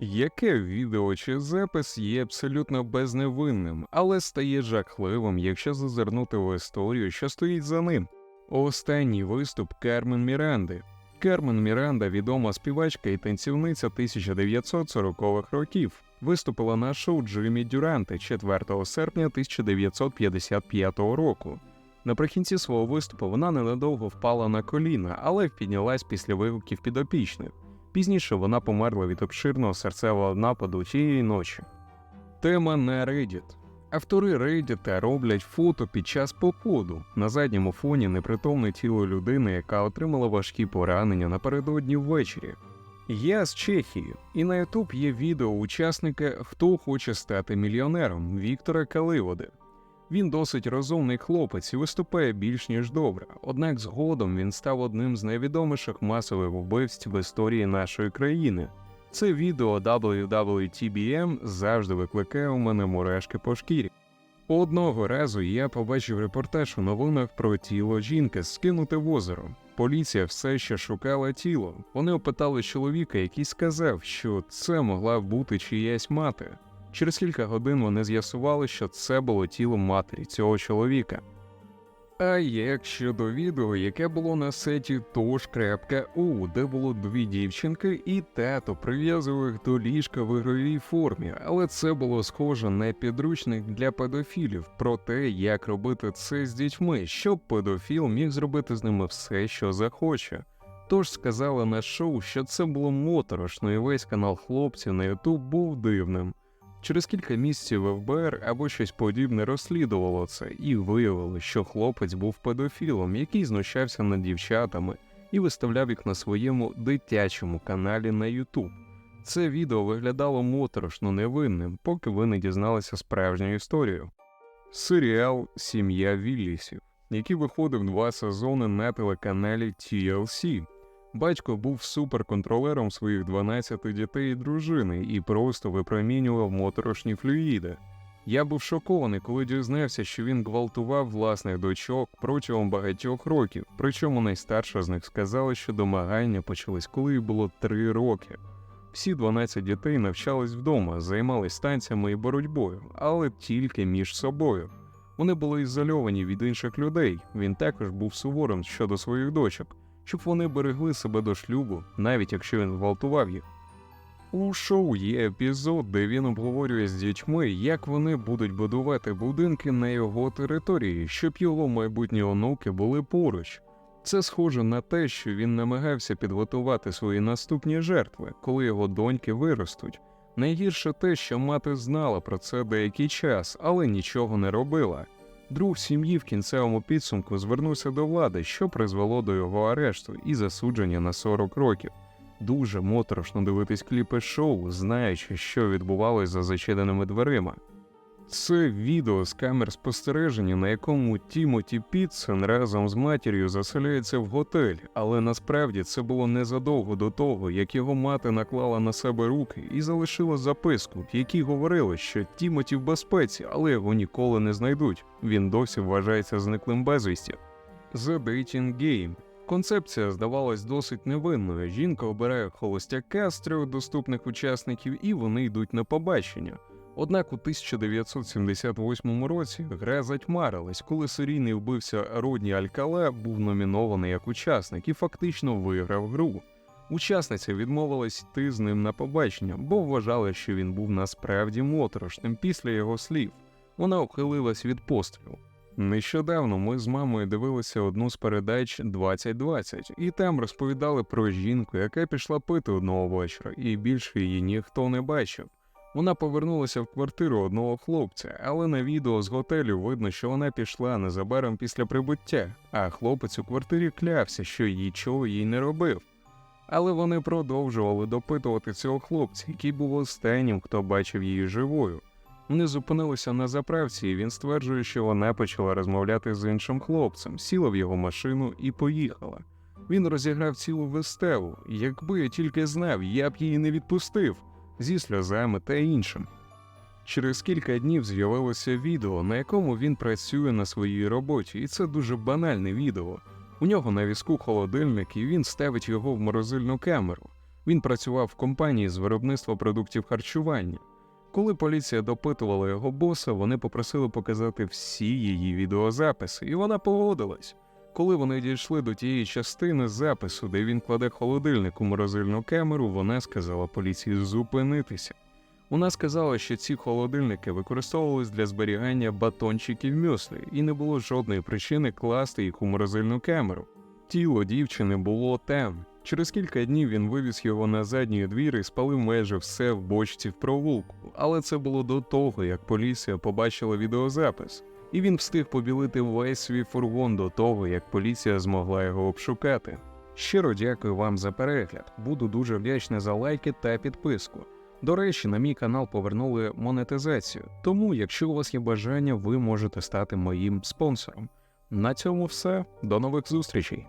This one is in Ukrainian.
Яке відео чи запис є абсолютно безневинним, але стає жахливим, якщо зазирнути в історію, що стоїть за ним. Останній виступ Кармен Міранди. Кармен Міранда, відома співачка і танцівниця 1940-х років, виступила на шоу Джиммі Дюранти 4 серпня 1955 року. Наприкінці свого виступу вона ненадовго впала на коліна, але піднялась після вигуків підопічних. Пізніше вона померла від обширного серцевого нападу тієї ночі. Тема на Reddit. Автори Reddit роблять фото під час походу. На задньому фоні непритомне тіло людини, яка отримала важкі поранення напередодні ввечері. Я з Чехії, і на YouTube є відео учасника Хто хоче стати мільйонером Віктора Каливоди. Він досить розумний хлопець і виступає більш ніж добре, однак згодом він став одним з найвідоміших масових вбивств в історії нашої країни. Це відео WWTBM завжди викликає у мене мурашки по шкірі. Одного разу я побачив репортаж у новинах про тіло жінки, скинуте в озеро. Поліція все ще шукала тіло. Вони опитали чоловіка, який сказав, що це могла бути чиясь мати. Через кілька годин вони з'ясували, що це було тіло матері цього чоловіка. А як щодо відео, яке було на сеті Tosh.u, де було дві дівчинки і тато прив'язував їх до ліжка в ігровій формі, але це було схоже на підручник для педофілів про те, як робити це з дітьми, щоб педофіл міг зробити з ними все, що захоче. Тож сказали на шоу, що це було моторошно, і весь канал хлопців на Ютуб був дивним. Через кілька місяців ФБР або щось подібне розслідувало це і виявили, що хлопець був педофілом, який знущався над дівчатами і виставляв їх на своєму дитячому каналі на YouTube. Це відео виглядало моторошно невинним, поки ви не дізналися справжню історію. Серіал Сім'я Віллісів, який виходив два сезони на телеканалі TLC. Батько був суперконтролером своїх 12 дітей і дружини і просто випромінював моторошні флюїди. Я був шокований, коли дізнався, що він гвалтував власних дочок протягом багатьох років, причому найстарша з них сказала, що домагання почались, коли їй було 3 роки. Всі 12 дітей навчались вдома, займались танцями і боротьбою, але тільки між собою. Вони були ізольовані від інших людей. Він також був суворим щодо своїх дочок щоб вони берегли себе до шлюбу, навіть якщо він гвалтував їх. У шоу є епізод, де він обговорює з дітьми, як вони будуть будувати будинки на його території, щоб його майбутні онуки були поруч. Це схоже на те, що він намагався підготувати свої наступні жертви, коли його доньки виростуть. Найгірше те, що мати знала про це деякий час, але нічого не робила. Друг сім'ї в кінцевому підсумку звернувся до влади, що призвело до його арешту і засудження на 40 років. Дуже моторошно дивитись кліпи шоу, знаючи, що відбувалось за зачиненими дверима. Це відео з камер спостереження, на якому Тімоті Пітсон разом з матір'ю заселяється в готель, але насправді це було незадовго до того, як його мати наклала на себе руки і залишила записку, в якій говорили, що Тімоті в безпеці, але його ніколи не знайдуть. Він досі вважається зниклим безвісті. The Dating Game Концепція здавалась досить невинною. Жінка обирає холостяка з трьох доступних учасників, і вони йдуть на побачення. Однак у 1978 році гра затьмарилась, коли серійний вбивця Родні Алькала був номінований як учасник і фактично виграв гру. Учасниця відмовилась йти з ним на побачення, бо вважала, що він був насправді моторошним після його слів. Вона ухилилась від пострілу. Нещодавно ми з мамою дивилися одну з передач 2020, і там розповідали про жінку, яка пішла пити одного вечора, і більше її ніхто не бачив. Вона повернулася в квартиру одного хлопця, але на відео з готелю видно, що вона пішла незабаром після прибуття, а хлопець у квартирі клявся, що нічого їй не робив. Але вони продовжували допитувати цього хлопця, який був останнім, хто бачив її живою. Вони зупинилися на заправці, і він стверджує, що вона почала розмовляти з іншим хлопцем, сіла в його машину і поїхала. Він розіграв цілу виставу. Якби я тільки знав, я б її не відпустив зі сльозами та іншим. Через кілька днів з'явилося відео, на якому він працює на своїй роботі, і це дуже банальне відео. У нього на візку холодильник, і він ставить його в морозильну камеру. Він працював в компанії з виробництва продуктів харчування. Коли поліція допитувала його боса, вони попросили показати всі її відеозаписи, і вона погодилась. Коли вони дійшли до тієї частини запису, де він кладе холодильник у морозильну камеру, вона сказала поліції зупинитися. Вона сказала, що ці холодильники використовувались для зберігання батончиків мюслі, і не було жодної причини класти їх у морозильну камеру. Тіло дівчини було там. Через кілька днів він вивіз його на задній двір і спалив майже все в бочці в провулку. Але це було до того, як поліція побачила відеозапис, і він встиг побілити весь свій фургон до того, як поліція змогла його обшукати. Щиро дякую вам за перегляд. Буду дуже вдячний за лайки та підписку. До речі, на мій канал повернули монетизацію, тому, якщо у вас є бажання, ви можете стати моїм спонсором. На цьому все. До нових зустрічей.